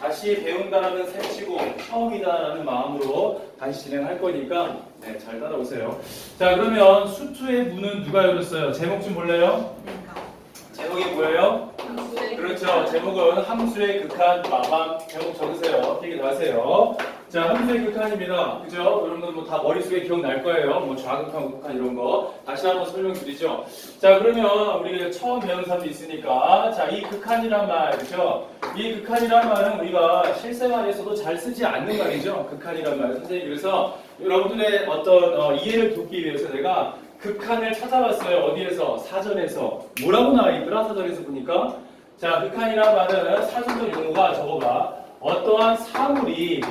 다시 배운다라는 셈치고 처음이다라는 마음으로 다시 진행할 거니까 네, 잘 따라오세요. 자 그러면 수투의 문은 누가 열었어요? 제목 좀 볼래요? 제목이 뭐예요? 그렇죠. 제목은 함수의 극한 마감 제목 적으세요. 다 하세요. 자, 함수의 극한입니다. 그죠? 여러분들 뭐 다 머릿속에 기억날 거예요. 뭐 좌극한, 우극한 이런 거. 다시 한번 설명드리죠. 자, 그러면 우리 처음 배운 사람도 있으니까 자, 이 극한이란 말, 그죠? 이 극한이란 말은 우리가 실생활에서도 잘 쓰지 않는 말이죠. 극한이란 말. 선생님 그래서 여러분들의 어떤 어, 이해를 돕기 위해서 내가 극한을 찾아봤어요. 어디에서? 사전에서. 뭐라고 나와 있더라? 사전에서 보니까. 자, 극한이란 말은 사전적 용어가 저거가 어떠한 사물이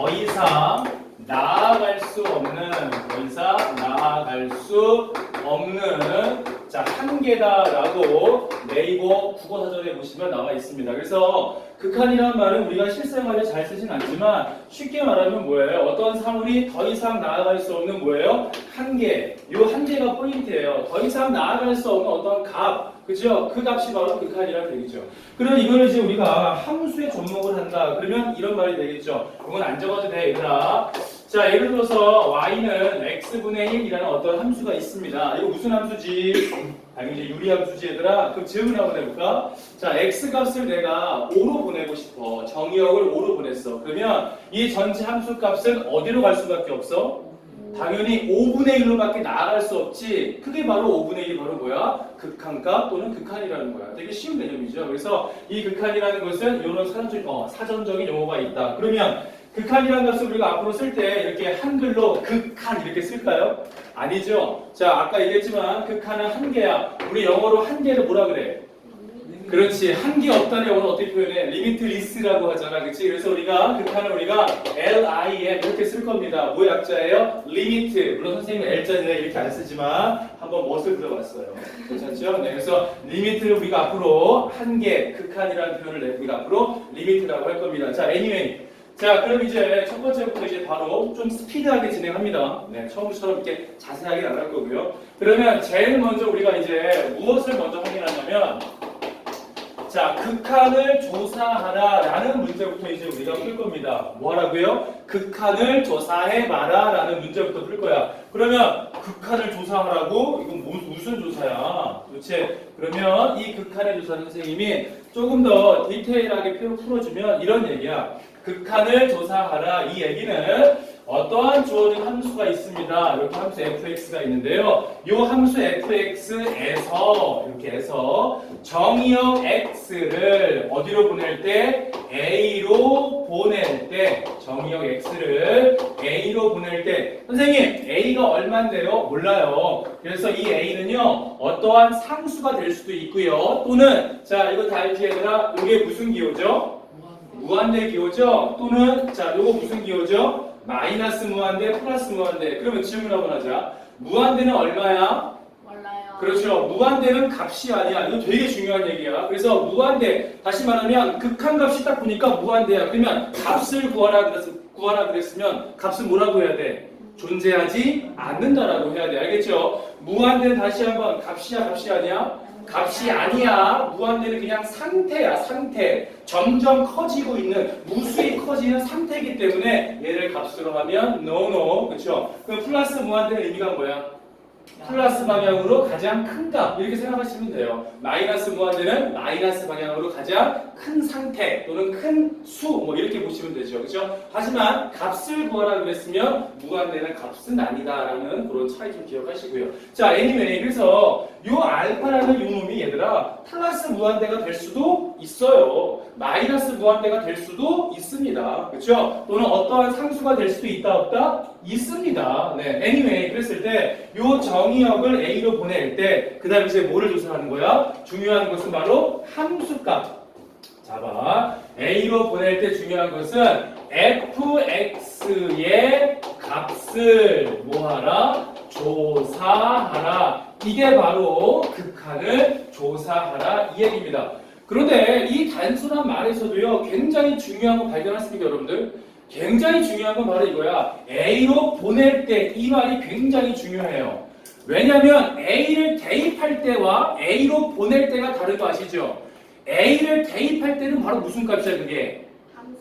더 이상 나아갈 수 없는 더 이상 나아갈 수 없는 자 한계다라고 네이버 국어사전에 보시면 나와 있습니다. 그래서 극한이라는 말은 우리가 실생활에 잘 쓰진 않지만 쉽게 말하면 뭐예요? 어떤 사물이 더 이상 나아갈 수 없는 뭐예요? 한계. 이 한계가 포인트예요. 더 이상 나아갈 수 없는 어떤 값. 그죠? 그 값이 바로 극한이라는 얘기죠. 그럼 이걸 이제 우리가 함수에 접목을 한다. 그러면 이런 말이 되겠죠. 이건 안 적어도 돼, 얘들아. 자, 예를 들어서 y는 x분의 1이라는 어떤 함수가 있습니다. 이거 무슨 함수지? 당연히 이제 유리함수지 얘들아. 그럼 질문 한번 해볼까? 자, x 값을 내가 5로 보내고 싶어. 정의역을 5로 보냈어. 그러면 이 전체 함수 값은 어디로 갈 수밖에 없어? 당연히 5분의 1로밖에 나아갈 수 없지. 그게 바로 5분의 1이 바로 뭐야? 극한값 또는 극한이라는 거야. 되게 쉬운 개념이죠. 그래서 이 극한이라는 것은 이런 사전적, 어, 사전적인 용어가 있다. 그러면 극한이라는 것을 우리가 앞으로 쓸 때 이렇게 한글로 극한 이렇게 쓸까요? 아니죠. 자, 아까 얘기했지만 극한은 한계야. 우리 영어로 한계를 뭐라 그래? 그렇지 한계 없다는 영어는 어떻게 표현해? 리미트리스라고 하잖아, 그렇지? 그래서 우리가 극한을 우리가 L-I-M 이렇게 쓸 겁니다. 뭐 약자예요? 리미트. 물론 선생님은 L자는 이렇게 안 쓰지만 한번 멋을 들어봤어요. 괜찮죠? 네, 그래서 리미트를 우리가 앞으로 한계, 극한이라는 표현을 내 우리가 앞으로 리미트라고 할 겁니다. 자, anyway. 자, 그럼 이제 첫 번째부터 이제 바로 좀 스피드하게 진행합니다. 네, 처음처럼 이렇게 자세하게 안 할 거고요. 그러면 제일 먼저 우리가 이제 무엇을 먼저 확인하냐면 자, 극한을 조사하라라는 문제부터 이제 우리가 풀 겁니다. 뭐 하라고요? 극한을 조사해봐라라는 문제부터 풀 거야. 그러면 극한을 조사하라고? 이건 뭐, 무슨 조사야? 도대체 그러면 이 극한의 조사 선생님이 조금 더 디테일하게 풀- 풀어주면 이런 얘기야. 극한을 조사하라. 이 얘기는 어떠한 주어진 함수가 있습니다. 이렇게 함수 fx가 있는데요. 이 함수 fx에서 이렇게 해서 정의역 x를 어디로 보낼 때 a로 보낼 때 정의역 x를 a로 보낼 때 선생님 a가 얼마인데요? 몰라요. 그래서 이 a는요 어떠한 상수가 될 수도 있고요. 또는 자 이거 다 알지 얘들아? 이게 무슨 기호죠? 무한대 기호죠? 또는 자 요거 무슨 기호죠? 마이너스 무한대 플러스 무한대 그러면 질문 한번 하자 무한대는 얼마야? 몰라요. 그렇죠 무한대는 값이 아니야 이거 되게 중요한 얘기야 그래서 무한대 다시 말하면 극한값이 딱 보니까 무한대야 그러면 값을 구하라 그랬, 구하라 그랬으면 값은 뭐라고 해야 돼? 존재하지 않는다라고 해야 돼 알겠죠? 무한대는 다시 한번 값이야 값이 아니야? 값이 아니야. 무한대는 그냥 상태야, 상태. 점점 커지고 있는, 무수히 커지는 상태이기 때문에 얘를 값으로 하면 no, no. 그쵸? 그럼 플러스 무한대는 의미가 뭐야? 플러스 방향으로 가장 큰 값. 이렇게 생각하시면 돼요. 마이너스 무한대는 마이너스 방향으로 가장 큰 상태 또는 큰 수. 뭐 이렇게 보시면 되죠. 그죠? 하지만 값을 구하라 그랬으면 무한대는 값은 아니다라는 그런 차이 좀 기억하시고요. 자, anyway. 그래서 요 알파라는 요 놈이 얘들아 플러스 무한대가 될 수도 있어요. 마이너스 무한대가 될 수도 있습니다. 그렇죠? 또는 어떠한 상수가 될 수도 있다 없다? 있습니다. 네. anyway 그랬을 때 요 정의역을 a로 보낼 때 그다음에 이제 뭐를 조사하는 거야? 중요한 것은 바로 함수값. 잡아. a로 보낼 때 중요한 것은 fx의 값을 뭐하라? 조사하라. 이게 바로 극한을 조사하라 이 얘기입니다. 그런데 이 단순한 말에서도요 굉장히 중요한 거 발견하십니까 여러분들? 굉장히 중요한 건 바로 이거야. A로 보낼 때 이 말이 굉장히 중요해요. 왜냐하면 A를 대입할 때와 A로 보낼 때가 다른 거 아시죠? a를 대입할 때는 바로 무슨 값이야 그게?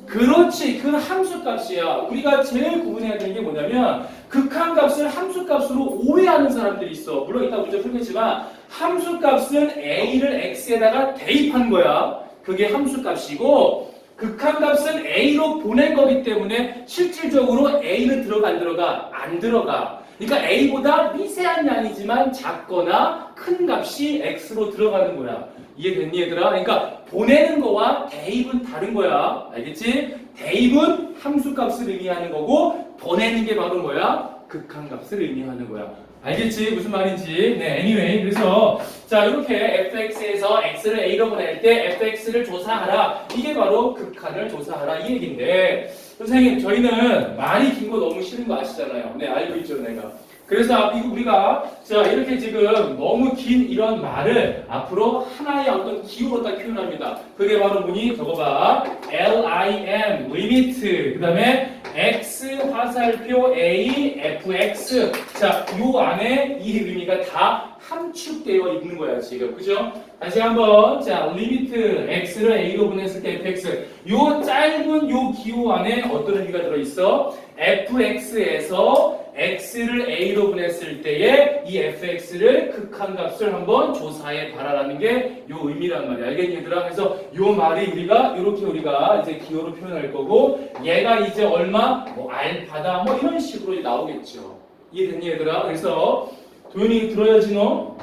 그렇지 그 함수 값이야 우리가 제일 구분해야 되는 게 뭐냐면 극한 값을 함수 값으로 오해하는 사람들이 있어 물론 이따 문제 풀겠지만 함수 값은 a를 x에다가 대입한 거야 그게 함수 값이고 극한 값은 a로 보낸 거기 때문에 실질적으로 a는 들어가 안 들어가 안 들어가 그러니까 a보다 미세한 양이지만 작거나 큰 값이 x로 들어가는 거야 이해됐니 얘들아? 그러니까 보내는 거와 대입은 다른 거야. 알겠지? 대입은 함수값을 의미하는 거고 보내는 게 바로 뭐야? 극한값을 의미하는 거야. 알겠지? 무슨 말인지. 네, anyway. 그래서 자, 이렇게 fx에서 x를 a로 보낼 때 fx를 조사하라. 이게 바로 극한을 조사하라 이 얘긴데 선생님, 저희는 말이 긴 거 너무 싫은 거 아시잖아요. 네, 알고 있죠, 내가. 그래서 이거 우리가 자 이렇게 지금 너무 긴 이런 말을 앞으로 하나의 어떤 기호로 딱 표현합니다. 그게 바로 뭐니? 적어봐. lim 리미트 그다음에 x 화살표 a fx 자 요 안에 이 의미가 다 함축되어 있는 거야 지금 그죠? 다시 한번 자 리미트 x를 a로 보냈을 때 fx 요 짧은 요 기호 안에 어떤 의미가 들어 있어? fx에서 x를 a로 보냈을 때에 이 fx를 극한값을 한번 조사해 봐라라는 게 요 의미란 말이야. 알겠니 얘들아? 그래서 요 말이 우리가 이렇게 우리가 이제 기호로 표현할 거고 얘가 이제 얼마 뭐 알파다 뭐 이런 식으로 나오겠죠. 이해됐니 얘들아? 그래서 도현이 들어야지 너.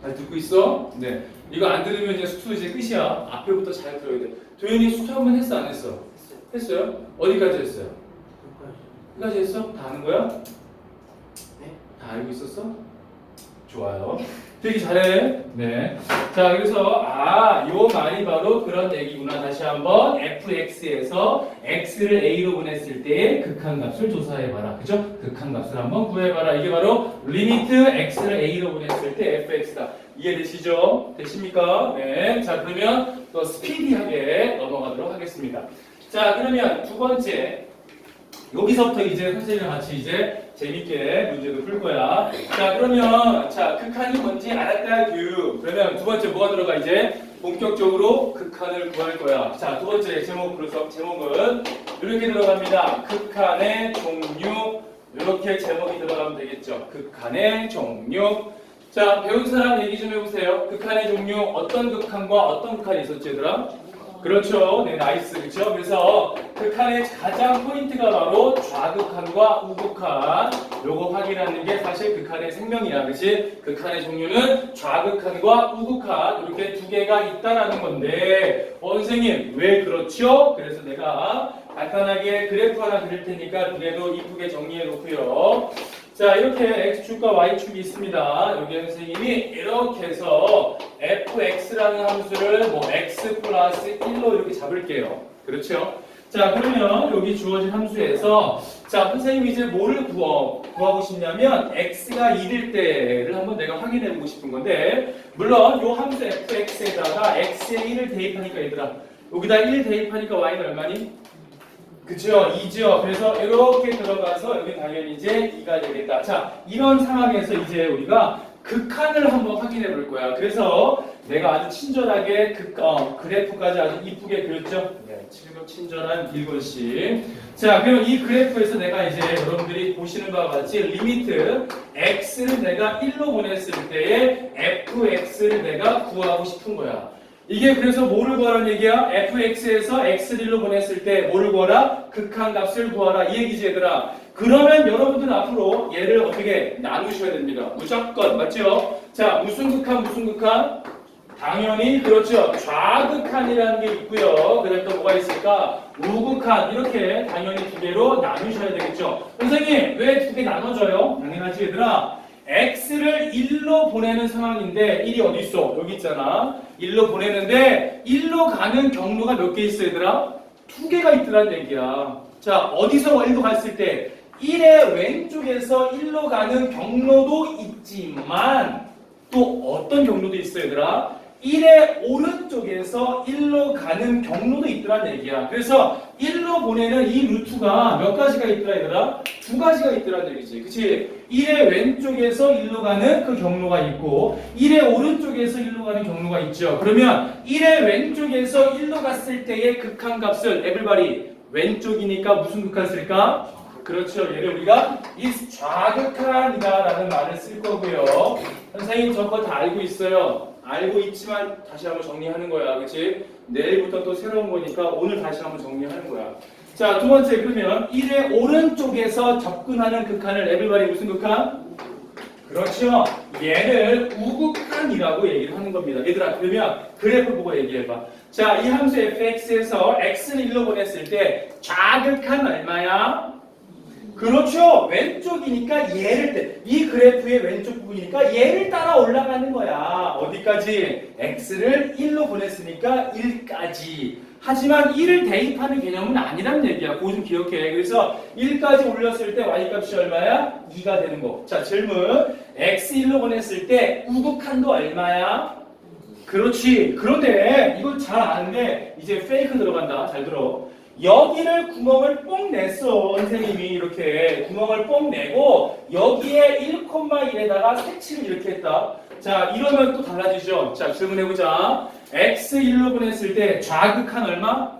잘 듣고 있어? 네. 이거 안 들으면 이제 수투 이제 끝이야. 앞에부터 잘 들어야 돼. 도현이 수투 한번 했어 안 했어? 했어요? 어디까지 했어요? 끝까지 했어? 다 아는 거야? 네? 다 알고 있었어? 좋아요. 되게 잘해. 네. 자, 그래서 아, 요 말이 바로 그런 얘기구나. 다시 한번 fx에서 x를 a로 보냈을 때의 극한값을 조사해 봐라. 그죠? 극한값을 한번 구해 봐라. 이게 바로 리미트 x를 a로 보냈을 때 fx다. 이해되시죠? 되십니까? 네. 자, 그러면 또 스피디하게 넘어가도록 하겠습니다. 자, 그러면 두 번째 여기서부터 이제 선생님이랑 같이 이제 재밌게 문제도 풀 거야. 자, 그러면 자 극한이 뭔지 알았다 규. 그러면 두 번째 뭐가 들어가 이제 본격적으로 극한을 구할 거야. 자, 두 번째 제목 그래서 제목은 이렇게 들어갑니다. 극한의 종류 이렇게 제목이 들어가면 되겠죠. 극한의 종류. 자, 배운 사람 얘기 좀 해보세요. 극한의 종류 어떤 극한과 어떤 극한이 있었지, 얘들아? 그렇죠. 네, 나이스. 그렇죠. 그래서 극한의 가장 포인트가 바로 좌극한과 우극한. 요거 확인하는 게 사실 극한의 생명이야. 그렇지? 극한의 종류는 좌극한과 우극한 이렇게 두 개가 있다라는 건데 어, 선생님 왜 그렇죠? 그래서 내가 간단하게 그래프 하나 그릴 테니까 그래도 이쁘게 정리해 놓고요. 자 이렇게 x축과 y축이 있습니다. 여기 선생님이 이렇게 해서 fx라는 함수를 뭐 x 플러스 1로 이렇게 잡을게요. 그렇죠? 자 그러면 여기 주어진 함수에서 자 선생님이 이제 뭐를 구어, 구하고 싶냐면 x가 1일 때를 한번 내가 확인해 보고 싶은 건데 물론 요 함수 fx에다가 x에 1을 대입하니까 얘들아 여기다 1 대입하니까 y는 얼마니? 그죠? 2죠. 그래서 이렇게 들어가서 여기 당연히 이제 2가 되겠다. 자, 이런 상황에서 이제 우리가 극한을 한번 확인해 볼 거야. 그래서 내가 아주 친절하게 극, 어, 그래프까지 아주 이쁘게 그렸죠? 네, 친- 친절한 길건씨. 자, 그럼 이 그래프에서 내가 이제 여러분들이 보시는 바와 같이 리미트 x를 내가 1로 보냈을 때에 fx를 내가 구하고 싶은 거야. 이게 그래서 뭐를 구하라는 얘기야? fx에서 x를 1로 보냈을 때 뭐를 구하라? 극한 값을 구하라. 이 얘기지 얘들아. 그러면 여러분들은 앞으로 얘를 어떻게 나누셔야 됩니다. 무조건 맞죠? 자 무슨 극한 무슨 극한? 당연히 그렇죠. 좌극한이라는 게 있고요. 그다음 또 뭐가 있을까? 우극한 이렇게 당연히 두 개로 나누셔야 되겠죠. 선생님 왜 두 개 나눠져요? 당연하지 얘들아. X를 1로 보내는 상황인데 1이 어디 있어? 여기 있잖아. 1로 보내는데 1로 가는 경로가 몇 개 있어 얘들아? 두 개가 있더란 얘기야. 자 어디서 1로 갔을 때 1의 왼쪽에서 1로 가는 경로도 있지만 또 어떤 경로도 있어 얘들아? 1의 오른쪽에서 1로 가는 경로도 있더란 얘기야. 그래서 1로 보내는 이 루트가 몇 가지가 있더라 얘들아? 두 가지가 있더란 얘기지. 그치? 1의 왼쪽에서 1로 가는 그 경로가 있고 1의 오른쪽에서 1로 가는 경로가 있죠. 그러면 1의 왼쪽에서 1로 갔을 때의 극한값을 에블바리 왼쪽이니까 무슨 극한 쓸까? 그렇죠. 얘를 우리가 is 좌극한이다라는 말을 쓸 거고요. 선생님 저거 다 알고 있어요. 알고 있지만 다시 한번 정리하는 거야. 그치? 내일부터 또 새로운 거니까 오늘 다시 한번 정리하는 거야. 자, 두 번째 그러면 1의 오른쪽에서 접근하는 극한을 에블바리 무슨 극한? 그렇죠. 얘를 우극한이라고 얘기를 하는 겁니다. 얘들아, 그러면 그래프 보고 얘기해봐. 자, 이 함수 fx에서 x를 1로 보냈을 때 좌극한 얼마야? 그렇죠. 왼쪽이니까 얘를 때, 이 그래프의 왼쪽 부분이니까 얘를 따라 올라가는 거야. 어디까지? x를 1로 보냈으니까 1까지. 하지만 1을 대입하는 개념은 아니란 얘기야. 그거 좀 기억해. 그래서 1까지 올렸을 때 y값이 얼마야? 2가 되는 거. 자, 질문. x 1로 보냈을 때 우극한도 얼마야? 그렇지. 그런데 이걸 잘 아는데 이제 페이크 들어간다. 잘 들어. 여기를 구멍을 뽕 냈어. 선생님이 이렇게 구멍을 뽕 내고 여기에 1,1에다가 색칠을 이렇게 했다. 자, 이러면 또 달라지죠. 자, 질문해보자. x 1로 보냈을 때 좌극한 얼마?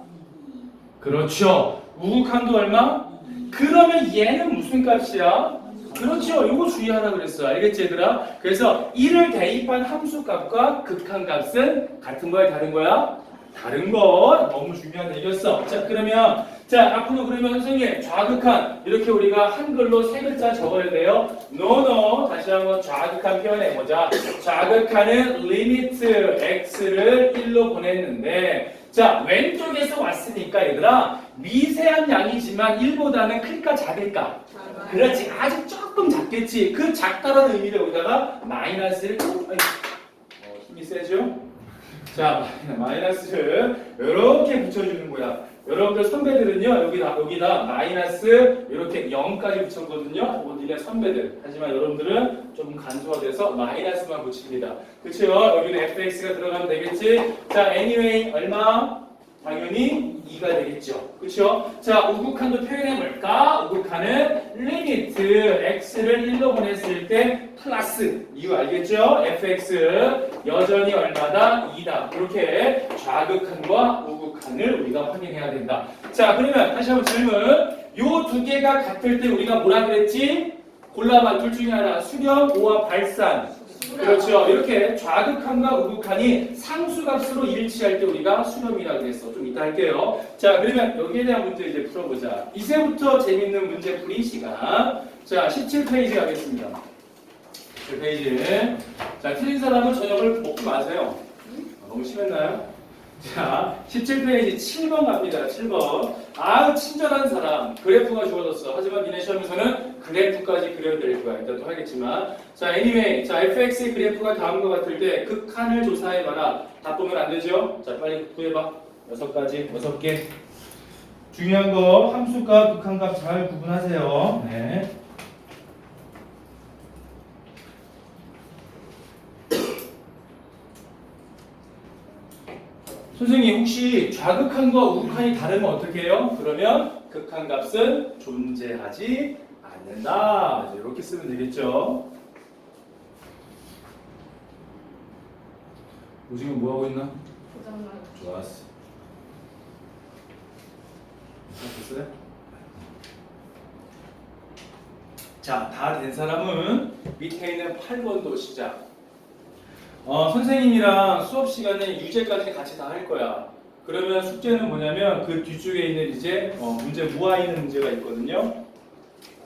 그렇죠. 우극한도 얼마? 그러면 얘는 무슨 값이야? 그렇죠. 요거 주의하라 그랬어. 알겠지, 얘들아? 그래서 1을 대입한 함수 값과 극한 값은 같은 거야, 다른 거야? 다른 거. 너무 중요한 얘기였어. 자, 그러면 자, 앞으로 그러면 선생님 좌극한 이렇게 우리가 한글로 세 글자 적어야 돼요. 노노 다시 한번 좌극한 표현해 보자. 좌극한은 리미트 x를 1로 보냈는데 자, 왼쪽에서 왔으니까 얘들아 미세한 양이지만 1보다는 클까 작을까? 그렇지 아주 조금 작겠지 그 작다라는 의미를 여기다가 마이너스를 어, 힘이 세죠? 자 마이너스를 이렇게 붙여주는 거야. 여러분들 선배들은요 여기다 여기다 마이너스 이렇게 0까지 붙였거든요. 뭐 니네 선배들. 하지만 여러분들은 조금 간소화돼서 마이너스만 붙입니다. 그쵸? 여기는 fx가 들어가면 되겠지? 자 anyway 얼마 당연히 2가 되겠죠. 그렇죠? 자, 우극한도 표현해 볼까? 우극한은 리미트 x를 1로 보냈을 때 플러스 이유 알겠죠? fx 여전히 얼마다? 2다. 이렇게 좌극한과 우극한을 우리가 확인해야 된다. 자, 그러면 다시 한번 질문. 요 두 개가 같을 때 우리가 뭐라 그랬지? 골라봐. 둘 중에 하나. 수렴, 오와 발산. 그렇죠. 이렇게 좌극한과 우극한이 상수값으로 일치할 때 우리가 수렴이라고 그랬어. 좀 이따 할게요. 자, 그러면 여기에 대한 문제 이제 풀어보자. 이제부터 재밌는 문제풀이 시간. 자, 17페이지 가겠습니다. 17페이지. 자, 틀린 사람은 저녁을 먹지 마세요. 아, 너무 심했나요? 자, 17페이지 7번 갑니다. 7번. 아우, 친절한 사람. 그래프가 주어졌어. 하지만 니네 시험에서는 그래프까지 그려야 될 거야. 이따 또 하겠지만. 자, anyway. 자, fx의 그래프가 다음과 같을 때 극한을 조사해봐라. 답 보면 안 되죠? 자, 빨리 구해봐. 여섯 가지, 여섯 개. 중요한 거 함수값, 극한값 잘 구분하세요. 네. 선생님 혹시 좌극한과 우극한이 다르면 어떻게 해요? 그러면 극한 값은 존재하지 않는다. 이렇게 쓰면 되겠죠. 오징어 뭐 하고 있나? 좋았어. 다 됐어요? 자, 다 된 사람은 밑에 있는 8번도 시작. 어, 선생님이랑 수업 시간에 유제까지 같이 다 할 거야. 그러면 숙제는 뭐냐면 그 뒤쪽에 있는 이제 어, 문제 모아 있는 문제가 있거든요.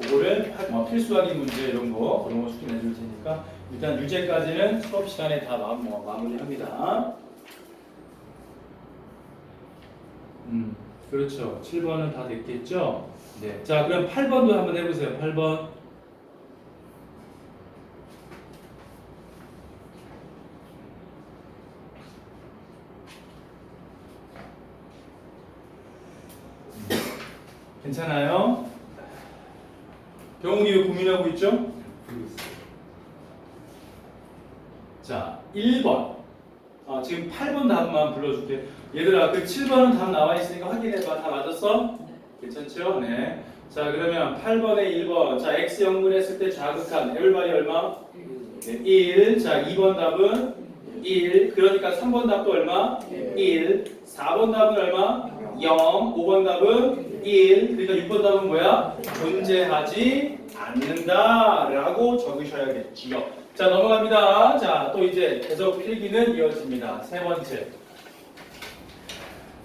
그거를 하- 어, 필수 확인 문제 이런 거 그런 거 숙제 내줄 테니까 일단 유제까지는 수업 시간에 다 마, 뭐, 마무리합니다. 음, 그렇죠. 7번은 다 됐겠죠? 네. 자, 그럼 8번도 한번 해보세요. 8번. 괜찮아요? 병욱이 왜 고민하고 있죠? 자, 1번. 아, 지금 8번 답만 불러줄게. 얘들아, 그 7번은 답 나와 있으니까 확인해봐. 다 맞았어? 괜찮죠? 네. 자, 그러면 8번에 1번. 자, x 0분 했을 때 자극한 everybody 얼마? 네, 1. 자, 2번 답은 1. 그러니까 3번 답도 얼마? 1. 4번 답은 얼마? 0. 5번 답은 1. 그러니까 6번 답은 뭐야? 존재하지 않는다라고 적으셔야겠지요. 자, 넘어갑니다. 자, 또 이제 계속 필기는 이어집니다. 세 번째.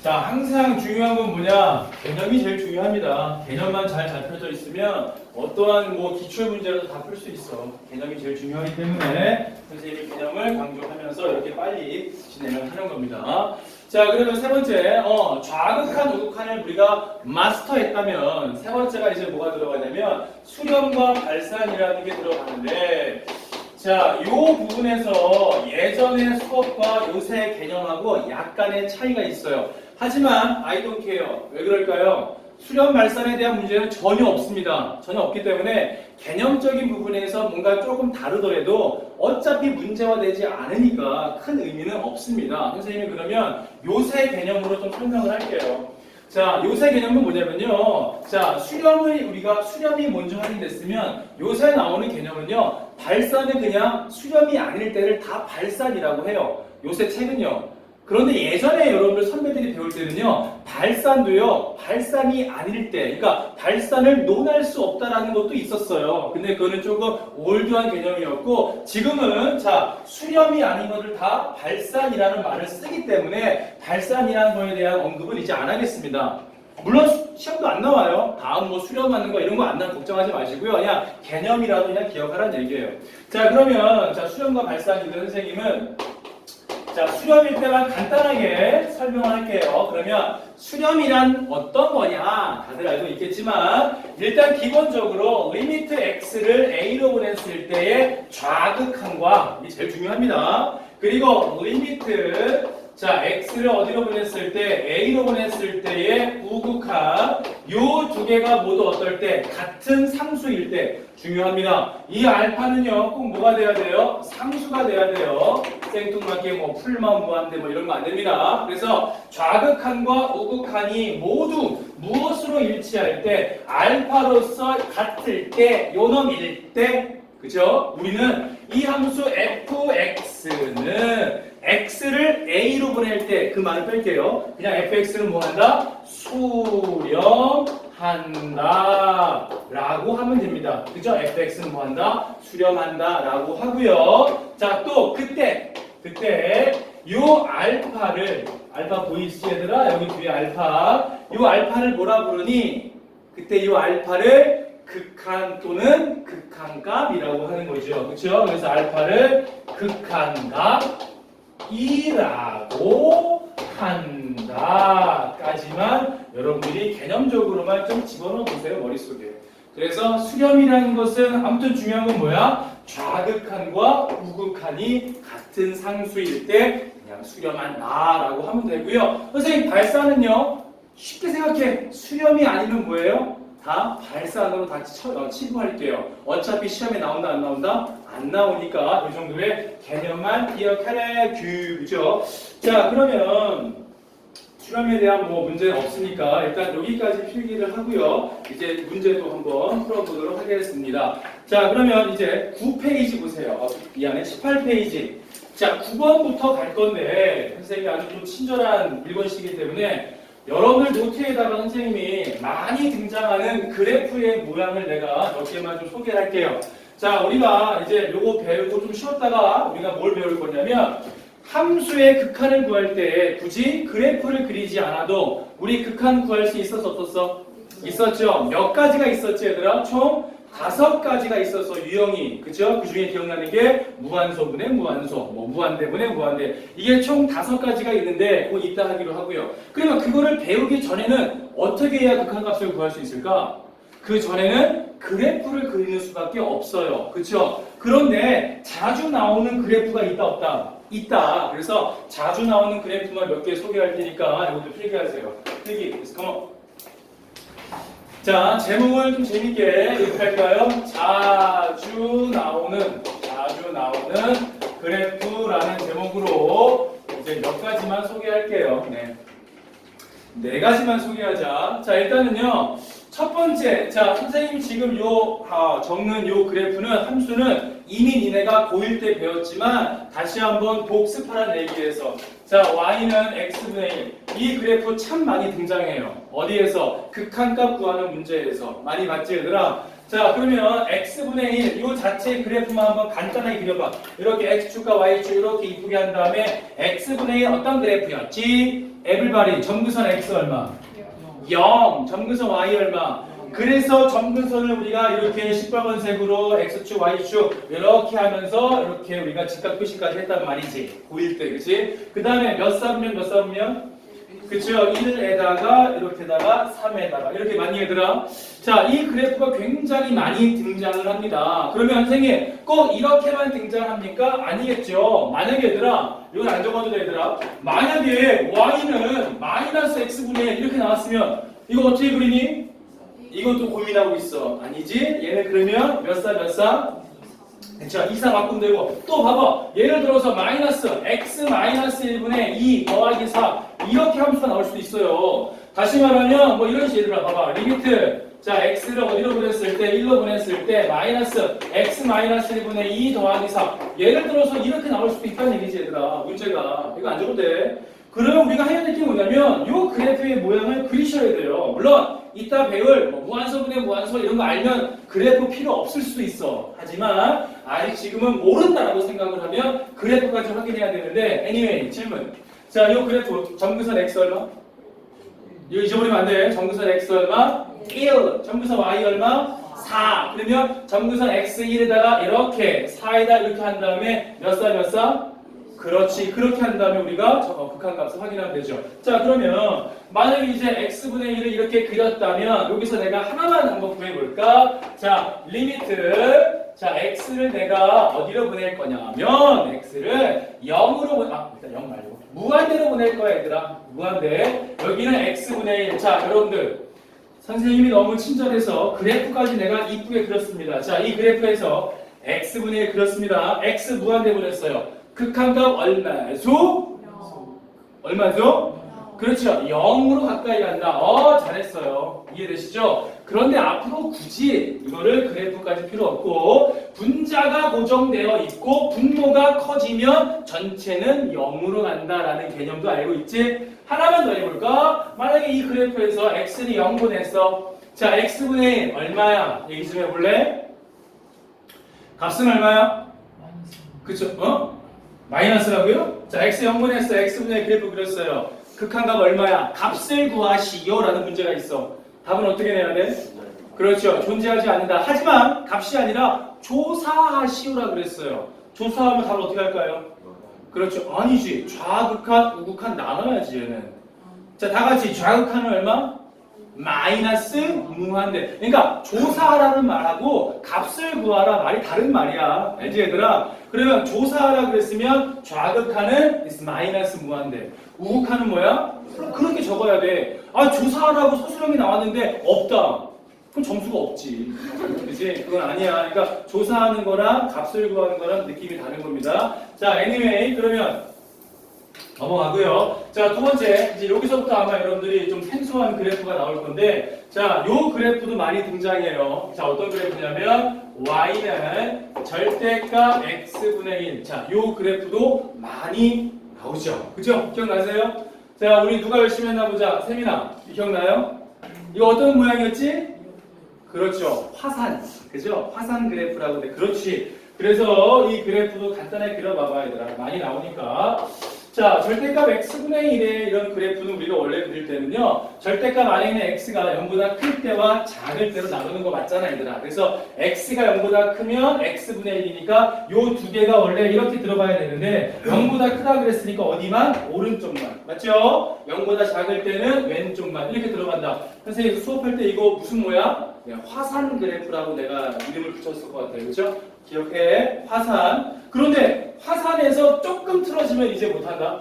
자, 항상 중요한 건 뭐냐? 개념이 제일 중요합니다. 개념만 잘 잡혀져 있으면 어떠한 뭐 기출 문제라도 다 풀 수 있어. 개념이 제일 중요하기 때문에 선생님이 개념을 강조하면서 이렇게 빨리 진행을 하는 겁니다. 자, 그러면 세 번째, 어, 좌극한 우극한을 우리가 마스터했다면 세 번째가 이제 뭐가 들어가냐면 수렴과 발산이라는 게 들어가는데 자, 이 부분에서 예전의 수업과 요새 개념하고 약간의 차이가 있어요. 하지만 don't care. 왜 그럴까요? 수렴 발산에 대한 문제는 전혀 없습니다. 전혀 없기 때문에 개념적인 부분에서 뭔가 조금 다르더라도 어차피 문제화되지 않으니까 큰 의미는 없습니다. 선생님이 그러면 요새 개념으로 좀 설명을 할게요. 자, 요새 개념은 뭐냐면요. 자, 수렴을 우리가 수렴이 먼저 확인됐으면 요새 나오는 개념은요. 발산은 그냥 수렴이 아닐 때를 다 발산이라고 해요. 요새 책은요. 그런데 예전에 여러분들 선배들이 배울 때는요, 발산도요, 발산이 아닐 때, 그러니까 발산을 논할 수 없다라는 것도 있었어요. 근데 그거는 조금 올드한 개념이었고, 지금은 자, 수렴이 아닌 것을 다 발산이라는 말을 쓰기 때문에 발산이라는 거에 대한 언급은 이제 안 하겠습니다. 물론 수- 시험도 안 나와요. 다음 뭐 수렴하는 거 이런 거 안 나면 걱정하지 마시고요. 그냥 개념이라도 그냥 기억하라는 얘기예요. 자, 그러면 자, 수렴과 발산인데 선생님은 자, 수렴일 때만 간단하게 설명을 할게요. 그러면 수렴이란 어떤 거냐? 다들 알고 있겠지만 일단 기본적으로 리미트 x를 a로 보냈을 때의 좌극함과 이게 제일 중요합니다. 그리고 리미트 자 x를 어디로 보냈을 때 a로 보냈을 때의 우극함 요 두 개가 모두 어떨 때 같은 상수일 때 중요합니다. 이 알파는요 꼭 뭐가 돼야 돼요? 상수가 돼야 돼요. 생뚱맞게 뭐 풀만 무한대 뭐 이런 거 안 됩니다. 그래서 좌극한과 우극한이 모두 무엇으로 일치할 때 알파로서 같을 때 요놈일 때 그죠? 우리는 이 함수 fx는 x를 a로 보낼 때 그 말을 뺄게요. 그냥 fx는 뭐 한다? 수렴한다 라고 하면 됩니다. 그죠? fx는 뭐 한다? 수렴한다 라고 하고요. 자, 또 그때 그때 요 알파를 알파 보이시 얘들아 여기 뒤에 알파 요 알파를 뭐라 부르니 그때 요 알파를 극한 또는 극한값이라고 하는 거죠 그렇죠 그래서 알파를 극한값 이라고 한다까지만 여러분들이 개념적으로만 좀 집어넣어 보세요 머릿속에 그래서 수렴이라는 것은 아무튼 중요한 건 뭐야? 좌극한과 우극한이 같은 상수일 때 그냥 수렴한다라고 하면 되고요. 선생님 발산은요 쉽게 생각해 수렴이 아니면 뭐예요? 다 발산으로 다 쳐- 어, 치부할게요. 어차피 시험에 나온다 안 나온다? 안 나오니까 이 정도의 개념만 기억하래 규죠. 자 그러면 수렴에 대한 뭐 문제는 없으니까 일단 여기까지 필기를 하고요. 이제 문제도 한번 풀어보도록 하겠습니다. 자, 그러면 이제 9페이지 보세요. 어, 미안해, 18페이지. 자, 9번부터 갈 건데 선생님이 아주 좀 친절한 일본시기 때문에 여러분들 노트에다가 선생님이 많이 등장하는 그래프의 모양을 내가 몇 개만 좀 소개를 할게요. 자, 우리가 이제 요거 배우고 좀 쉬었다가 우리가 뭘 배울 거냐면 함수의 극한을 구할 때 굳이 그래프를 그리지 않아도 우리 극한 구할 수 있었어 없었어? 있었죠. 몇 가지가 있었지 얘들아? 총 다섯 가지가 있어서 유형이 그죠? 그 중에 기억나는 게 무한소분의 무한소, 뭐 무한대분의 무한대 이게 총 다섯 가지가 있는데 곧 이따 하기로 하고요. 그러면 그거를 배우기 전에는 어떻게 해야 극한값을 구할 수 있을까? 그 전에는 그래프를 그리는 수밖에 없어요. 그렇죠? 그런데 자주 나오는 그래프가 있다 없다? 있다. 그래서 자주 나오는 그래프만 몇 개 소개할 테니까 이것도 필기하세요. 필기. on. 자, 제목을 좀 재밌게 할까요? 자주 나오는 자주 나오는 그래프라는 제목으로 이제 몇 가지만 소개할게요. 네. 네 가지만 소개하자. 자, 일단은요. 첫 번째, 자, 선생님 지금 요, 아, 적는 요 그래프는, 함수는 이미 니네가 고1 때 배웠지만, 다시 한번 복습하라는 얘기에서. 자, y는 x분의 1. 이 그래프 참 많이 등장해요. 어디에서? 극한값 구하는 문제에서. 많이 봤지, 얘들아? 자, 그러면 x분의 1, 이 자체 그래프만 한번 간단하게 그려봐. 이렇게 x축과 y축 이렇게 이쁘게 한 다음에 x분의 1 어떤 그래프였지? 에블바리, 점근선 x 얼마? 0, 점근선 y 얼마? 그래서 점근선을 우리가 이렇게 시뻘건색으로 x축, y축 이렇게 하면서 이렇게 우리가 직각 표시까지 했단 말이지. 고1 때, 그치? 그 다음에 몇 사분면 몇 사분면? 그쵸? 1에다가 이렇게다가 3에다가 이렇게 많이 얘들아. 자, 이 그래프가 굉장히 많이 등장을 합니다. 그러면 선생님 꼭 이렇게만 등장합니까? 아니겠죠. 만약에 얘들아, 이건 안 적어도 돼 얘들아. 만약에 y는 마이너스 x분의 1 이렇게 나왔으면 이거 어떻게 그리니? 이것도 고민하고 있어. 아니지? 얘는 그러면 몇사몇 사? 자, 이상 바꾸면 되고 또 봐봐. 예를 들어서 마이너스 x 마이너스 1분의 2 더하기 4 이렇게 함수가 나올 수도 있어요. 다시 말하면 뭐 이런 식으로 봐봐. 리미트 자 x를 어디로 보냈을 때 1로 보냈을 때 마이너스 x 마이너스 1분의 2 더하기 4 예를 들어서 이렇게 나올 수도 있다는 얘기지 얘들아. 문제가 이거 안 적어도 돼. 그러면 우리가 해야 될 게 뭐냐면 이 그래프의 모양을 그리셔야 돼요. 물론 이따 배울 뭐 무한서분의 무한서 이런 거 알면 그래프 필요 없을 수도 있어. 하지만 아직 지금은 모른다라고 생각을 하면 그래프까지 확인해야 되는데 anyway 질문. 자, 이 그래프 점근선 x 얼마? 이거 잊어버리면 안 돼. 점근선 x 얼마? 1. 점근선 y 얼마? 4. 그러면 점근선 x1에다가 이렇게 4에다 이렇게 한 다음에 몇 사 몇 사? 그렇지. 그렇게 한 다음에 우리가 저 극한값을 확인하면 되죠. 자, 그러면 만약에 이제 x분의 1을 이렇게 그렸다면 여기서 내가 하나만 한번 구해볼까? 자, 리미트. 자, x를 내가 어디로 보낼 거냐면 x를 0으로 보내 아, 일단 0 말고 무한대로 보낼 거야, 얘들아. 무한대. 여기는 x분의 1. 자, 여러분들. 선생님이 너무 친절해서 그래프까지 내가 이쁘게 그렸습니다. 자, 이 그래프에서 x분의 1 그렸습니다. x 무한대 보냈어요. 극한값 얼마죠? 얼마죠? 그렇죠. 0으로 가까이 간다. 어, 잘했어요. 이해되시죠? 그런데 앞으로 굳이 이거를 그래프까지 필요 없고 분자가 고정되어 있고 분모가 커지면 전체는 0으로 간다라는 개념도 알고 있지? 하나만 더 해볼까? 만약에 이 그래프에서 x는 0 보냈어. 자, x분의 1 얼마야? 얘기 좀 해볼래? 값은 얼마야? 그쵸? 어? 마이너스라고요? 자, x 0분했어. x분의 그래프 그렸어요. 극한값 얼마야? 값을 구하시오 라는 문제가 있어. 답은 어떻게 내야 돼? 그렇죠. 존재하지 않는다. 하지만 값이 아니라 조사하시오라 그랬어요. 조사하면 답을 어떻게 할까요? 그렇죠. 아니지. 좌극한, 우극한 나눠야지 얘는. 자, 다 같이 좌극한은 얼마? 마이너스 무한대. 그러니까 조사하라는 말하고 값을 구하라 말이 다른 말이야. 알지 얘들아? 그러면 조사하라 그랬으면 좌극하는 마이너스 무한대. 우극하는 뭐야? 그럼 그렇게 적어야 돼. 아 조사하라고 서술형이 나왔는데 없다. 그럼 점수가 없지. 그지? 그건 아니야. 그러니까 조사하는 거랑 값을 구하는 거랑 느낌이 다른 겁니다. 자, anyway 그러면 넘어가고요. 자, 두 번째, 이제 여기서부터 아마 여러분들이 좀 생소한 그래프가 나올 건데, 자, 요 그래프도 많이 등장해요. 자, 어떤 그래프냐면, y는 절대값 x분의 1. 자, 요 그래프도 많이 나오죠. 그죠? 기억나세요? 자, 우리 누가 열심히 했나 보자. 세민아, 기억나요? 이거 어떤 모양이었지? 그렇죠. 화산. 그죠? 화산 그래프라고 돼. 그렇지. 그래서 이 그래프도 간단하게 그려봐봐, 얘들아. 많이 나오니까. 자, 절대값 x분의 1의 이런 그래프는 우리가 원래 그릴 때는요, 절대값 안에 있는 x가 0보다 클 때와 작을 때로 나누는 거 맞잖아, 얘들아. 그래서 x가 0보다 크면 x분의 1이니까 요 두 개가 원래 이렇게 들어가야 되는데, 0보다 크다 그랬으니까 어디만? 오른쪽만. 맞죠? 0보다 작을 때는 왼쪽만. 이렇게 들어간다. 선생님 수업할 때 이거 무슨 모양? 네, 화산 그래프라고 내가 이름을 붙였을 것 같아요. 그렇죠? 기억해. 화산. 그런데 화산에서 조금 틀어지면 이제 못한다.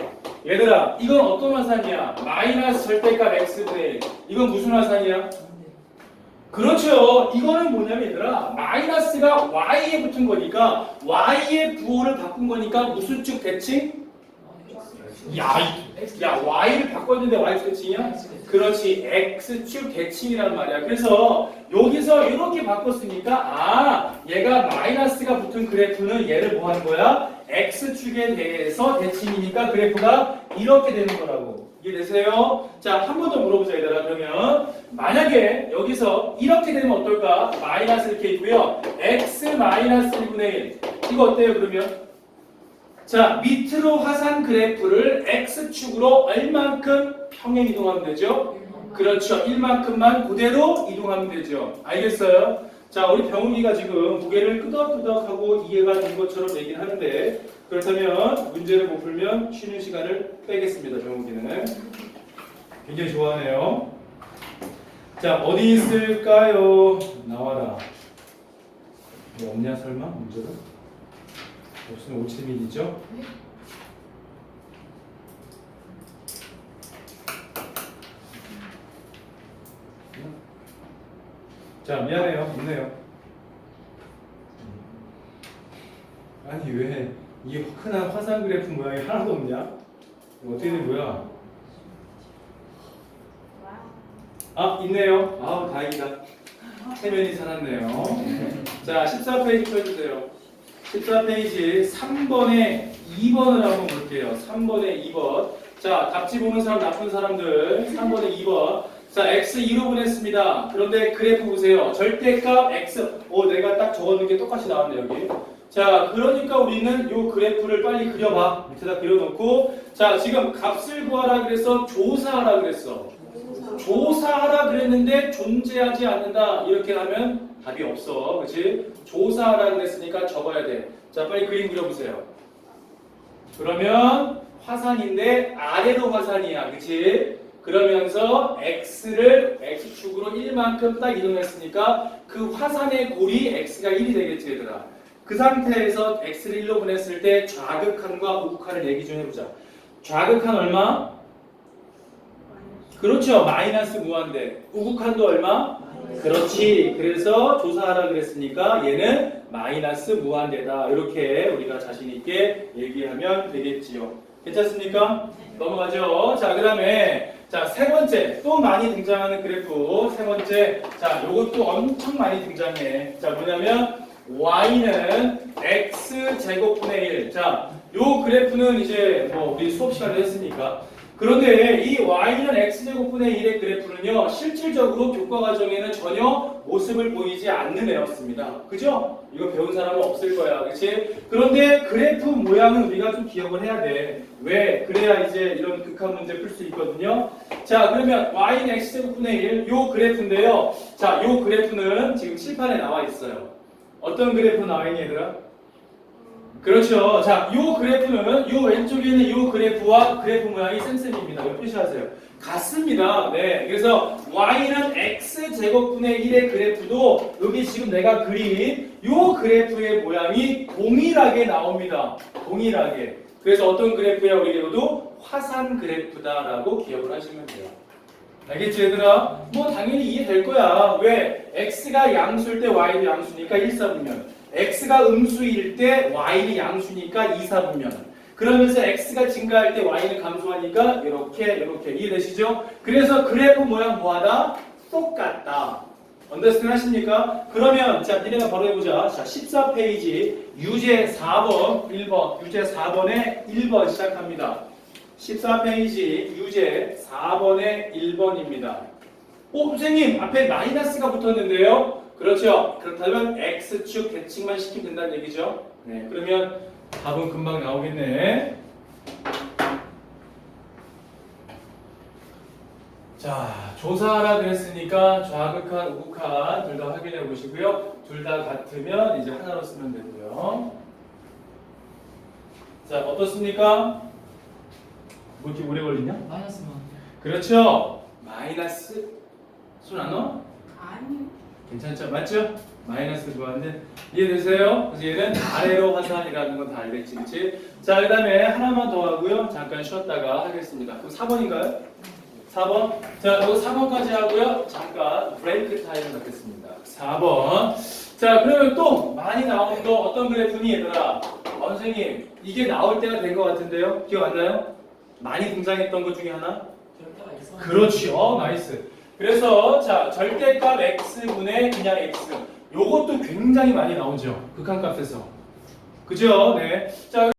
얘들아, 이건 어떤 화산이야? 마이너스 절대값 x분의 1. 이건 무슨 화산이야? 그렇죠. 이거는 뭐냐면 얘들아, 마이너스가 y에 붙은 거니까 y의 부호를 바꾼 거니까 무슨 축 대칭? 야, 이- 야 y를 바꿨는데 y 대칭이야? 그렇지 x축 대칭이란 말이야. 그래서 여기서 이렇게 바꿨으니까 아 얘가 마이너스가 붙은 그래프는 얘를 뭐 하는 거야? x축에 대해서 대칭이니까 그래프가 이렇게 되는 거라고. 이해되세요? 자, 한 번 더 물어보자, 얘들아. 그러면, 만약에 여기서 이렇게 되면 어떨까? 마이너스 이렇게 있고요. x 마이너스 1분의 1. 이거 어때요, 그러면? 자, 밑으로 화산 그래프를 x축으로 얼만큼 평행 이동하면 되죠? 그렇죠. 1만큼만 그대로 이동하면 되죠. 알겠어요? 자, 우리 병욱이가 지금 고개를 끄덕끄덕하고 이해가 된 것처럼 얘기를 하는데 그렇다면 문제를 못 풀면 쉬는 시간을 빼겠습니다. 병욱이는 굉장히 좋아하네요. 자, 어디 있을까요? 나와라. 뭐 없냐 설마 문제가? 없으면 5칠민이죠? 자 미안해요. 있네요. 아니 왜 이 흔한 화산 그래프 모양이 하나도 없냐? 어떻게 된 거야? 아 있네요. 아우 다행이다. 세면이 살았네요. 자 14페이지 펴주세요 14페이지 3번에 2번을 한번 볼게요 3번에 2번 자 답지 보는 사람 나쁜 사람들 3번에 2번 자, x 2로 보냈습니다. 그런데 그래프 보세요. 절대값 x. 오, 내가 딱 적었는 게 똑같이 나왔네, 여기. 자, 그러니까 우리는 요 그래프를 빨리 그려봐. 밑에다 그려놓고. 자, 지금 값을 구하라 그래서 조사하라 그랬어. 조사하라 그랬는데 존재하지 않는다. 이렇게 하면 답이 없어. 그치? 조사하라 그랬으니까 적어야 돼. 자, 빨리 그림 그려보세요. 그러면 화산인데 아래로 화산이야. 그치? 그러면서 x를 x축으로 1만큼 딱 이동했으니까 그 화산의 골이 x가 1이 되겠지 얘들아. 그 상태에서 x를 1로 보냈을 때 좌극한과 우극한을 얘기 좀 해보자. 좌극한 얼마? 그렇죠. 마이너스 무한대. 우극한도 얼마? 그렇지. 그래서 조사하라 그랬으니까 얘는 마이너스 무한대다. 이렇게 우리가 자신 있게 얘기하면 되겠지요. 괜찮습니까? 넘어가죠. 자, 그 다음에 자, 세 번째 또 많이 등장하는 그래프. 세 번째. 자, 요것도 엄청 많이 등장해. 자, 뭐냐면 y는 x 제곱분의 1. 자, 요 그래프는 이제 뭐 우리 수업 시간에 했으니까 그런데 이 y는 x제곱분의 1의 그래프는요 실질적으로 교과 과정에는 전혀 모습을 보이지 않는 애였습니다 그죠? 이거 배운 사람은 없을 거야 그치? 그런데 그래프 모양은 우리가 좀 기억을 해야 돼 왜? 그래야 이제 이런 극한 문제 풀 수 있거든요 자 그러면 y는 x제곱분의 1 요 그래프인데요 자 요 그래프는 지금 칠판에 나와 있어요 어떤 그래프 나와 있니 얘들아? 그렇죠. 자, 요 그래프는 요 왼쪽에 있는 요 그래프와 그래프 모양이 쌤쌤입니다. 이거 표시하세요. 같습니다. 네. 그래서 y는 x 제곱분의 1의 그래프도 여기 지금 내가 그린 요 그래프의 모양이 동일하게 나옵니다. 동일하게. 그래서 어떤 그래프야 우리 배우도 화산 그래프다라고 기억을 하시면 돼요. 알겠지 얘들아? 뭐 당연히 이해될 거야. 왜? x가 양수일 때 y도 양수니까 1, 4분면 x가 음수일 때 y는 양수니까 2, 4분면 그러면서 x가 증가할 때 y는 감소하니까 이렇게 이렇게 이해되시죠? 그래서 그래프 모양 뭐하다? 똑같다. 언더스탠 하십니까? 그러면 자 니네가 바로 해보자. 자 14페이지 유제 4번 1번 유제 4번에 1번 시작합니다. 14페이지 유제 4번에 1번입니다. 오 선생님 앞에 마이너스가 붙었는데요. 그렇죠. 그렇다면 x축 대칭만 시키면 된다는 얘기죠. 네, 그러면 답은 금방 나오겠네. 자, 조사하라 그랬으니까 좌극한, 우극한 둘 다 확인해 보시고요. 둘 다 같으면 이제 하나로 쓰면 되고요. 자, 어떻습니까? 뭐 이렇게 오래 걸리냐? 마이너스만 그렇죠. 마이너스 손안 넣어? 아니요. 괜찮죠? 맞죠? 마이너스 좋아하는데 이해되세요? 그래서 얘는 아래로 화산이라는 건다 알겠지, 그치? 자, 그 다음에 하나만 더 하고요. 잠깐 쉬었다가 하겠습니다. 그럼 4번인가요? 4번. 자, 이거 4번까지 하고요. 잠깐 브레이크 타임을 갖겠습니다. 4번. 자, 그러면 또 많이 나오는 거 어떤 그래프니 얘들아? 어, 선생님, 이게 나올 때가 된 것 같은데요? 기억 안 나요? 많이 등장했던 것 중에 하나? 절대가 있어. 그렇죠. 나이스. 그래서 자 절대값 x분의 그냥 x. 요것도 굉장히 많이 나오죠. 극한값에서. 그죠? 네. 자